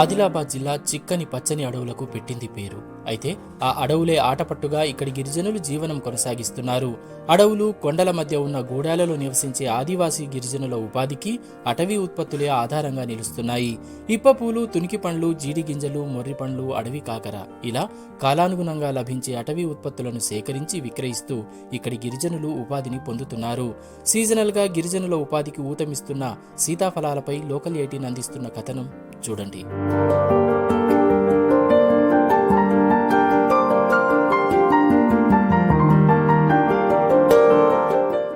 ఆదిలాబాద్ జిల్లా చిక్కని పచ్చని అడవులకు పెట్టింది పేరు. అయితే ఆ అడవులే ఆటపట్టుగా ఇక్కడి గిరిజనులు జీవనం కొనసాగిస్తున్నారు. అడవులు కొండల మధ్య ఉన్న గూడాలలో నివసించే ఆదివాసీ గిరిజనుల ఉపాధికి అటవీ ఉత్పత్తులే ఆధారంగా నిలుస్తున్నాయి. ఇప్పపూలు తునికి పండ్లు జీడి గింజలు మొర్రి పండ్లు అడవి కాకర ఇలా కాలానుగుణంగా లభించే అటవీ ఉత్పత్తులను సేకరించి విక్రయిస్తూ ఇక్కడి గిరిజనులు ఉపాధిని పొందుతున్నారు. సీజనల్గా గిరిజనుల ఉపాధికి ఊతమిస్తున్న సీతాఫలాలపై లోకల్ ఎయిటీన్ అందిస్తున్న కథనం. చూడండి.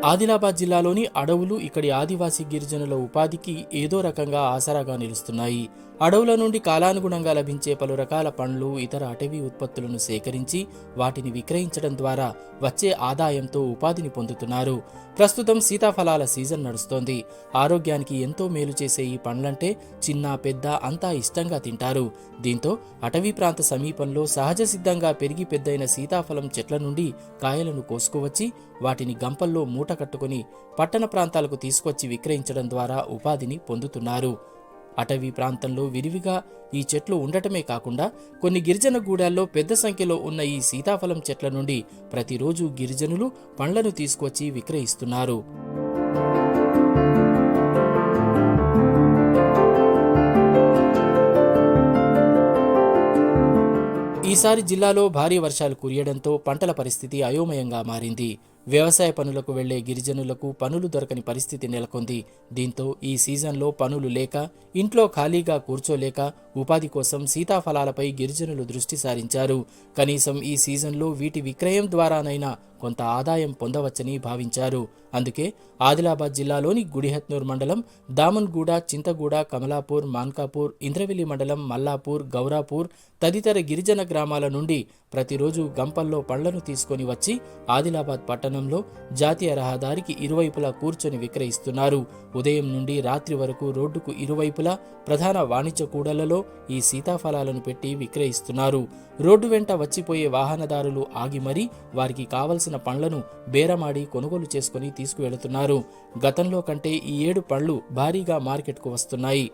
ఆదిలాబాద్ జిల్లాలోని అడవులు ఇక్కడి ఆదివాసీ గిరిజనుల ఉపాధికి ఏదో రకంగా ఆసరాగా నిలుస్తున్నాయి. అడవుల నుండి కాలానుగుణంగా లభించే పలు రకాల పండ్లు ఇతర అటవీ ఉత్పత్తులను సేకరించి వాటిని విక్రయించడం ద్వారా వచ్చే ఆదాయంతో ఉపాధిని పొందుతున్నారు. ప్రస్తుతం సీతాఫలాల సీజన్ నడుస్తోంది. ఆరోగ్యానికి ఎంతో మేలు చేసే ఈ పండ్లంటే చిన్న పెద్ద అంతా ఇష్టంగా తింటారు. దీంతో అటవీ ప్రాంత సమీపంలో సహజ సిద్ధంగా పెరిగి పెద్దయిన సీతాఫలం చెట్ల నుండి కాయలను కోసుకువచ్చి వాటిని గంపల్లో మూట కట్టుకుని పట్టణ ప్రాంతాలకు తీసుకొచ్చి విక్రయించడం ద్వారా ఉపాధిని పొందుతున్నారు. అటవీ ప్రాంతంలో విరివిగా ఈ చెట్లు ఉండటమే కాకుండా కొన్ని గిరిజన గూడాల్లో పెద్ద సంఖ్యలో ఉన్న ఈ సీతాఫలం చెట్ల నుండి ప్రతిరోజు గిరిజనులు పండ్లను తీసుకొచ్చి విక్రయిస్తున్నారు. ఈసారి జిల్లాలో భారీ వర్షాలు కురియడంతో పంటల పరిస్థితి అయోమయంగా మారింది. వ్యవసాయ పనులకు వెళ్ళే గిరిజనులకు పనులు దొరకని పరిస్థితి నెలకొంది. దీంతో ఈ సీజన్లో పనులు లేక ఇంట్లో ఖాళీగా కూర్చోలేక ఉపాధి కోసం సీతాఫలాలపై గిరిజనులు దృష్టి సారించారు. కనీసం ఈ సీజన్లో వీటి విక్రయం ద్వారానైనా కొంత ఆదాయం పొందవచ్చని భావించారు. అందుకే ఆదిలాబాద్ జిల్లాలోని గుడిహత్నూర్ మండలం దామన్గూడ చింతగూడ కమలాపూర్ మాన్కాపూర్ ఇంద్రవెల్లి మండలం మల్లాపూర్ గౌరాపూర్ తదితర గిరిజన గ్రామాల నుండి ప్రతిరోజు గంపల్లో పళ్ళను తీసుకొని వచ్చి ఆదిలాబాద్ పట్టణంలో జాతీయ రహదారికి ఇరువైపులా కూర్చొని విక్రయిస్తున్నారు. ఉదయం నుండి రాత్రి వరకు రోడ్డుకు ఇరువైపులా ప్రధాన వాణిజ్య కూడలలో ఈ సీతాఫలాలను పెట్టి విక్రయిస్తున్నారు. రోడ్డు వెంట వచ్చిపోయే వాహనదారులు ఆగి మరీ వారికి కావలసిన పండ్లను బేరమాడి కొనుగోలు చేసుకుని తీసుకువెళుతున్నారు. గతంలో కంటే ఈ ఏడు పండ్లు భారీగా మార్కెట్కు వస్తున్నాయి.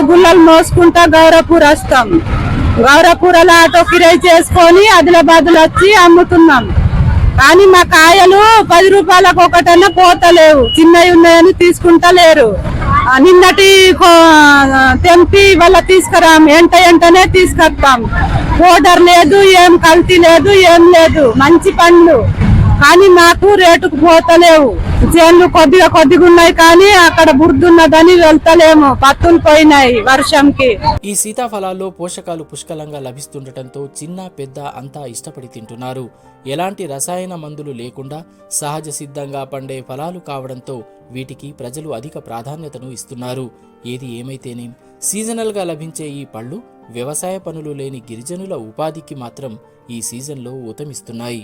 గుల్లలు మోసుకుంటా గౌరపూర్ వస్తాం. గౌరపూరలో ఆటో కిరాయి చేసుకొని ఆదిలాబాద్ వచ్చి అమ్ముతున్నాం. కానీ మా కాయలు పది రూపాయలకు ఒకటన్నా పోతలేవు. చిన్నవి ఉన్నాయని తీసుకుంటలేరు. లేరు నిన్నటి కో- తెంపి వాళ్ళ తీసుకురాం ఎంట ఎంటనే తీసుకొస్తాం బోర్డర్ లేదు ఏం కల్తీ లేదు ఏం లేదు. మంచి పండ్లు కానీ మాకు రేటుకు పోతలేవు. చేన్లు కొద్దిగా కొద్దిగా ఉన్నాయి కానీ అక్కడ బుర్దున్నదని వెళ్తలేము. పత్తులు పోయినాయి వర్షంకి. ఈ సీతాఫలాల్లో పోషకాలు పుష్కలంగా లభిస్తుండటంతో చిన్న పెద్ద అంతా ఇష్టపడి తింటున్నారు. ఎలాంటి రసాయన మందులు లేకుండా సహజ సిద్ధంగా పండే ఫలాలు కావడంతో వీటికి ప్రజలు అధిక ప్రాధాన్యతను ఇస్తున్నారు. ఏది ఏమైతేనేం సీజనల్గా లభించే ఈ పళ్ళు వ్యవసాయ పనులు లేని గిరిజనుల ఉపాధికి మాత్రం ఈ సీజన్లో ఊతమిస్తున్నాయి.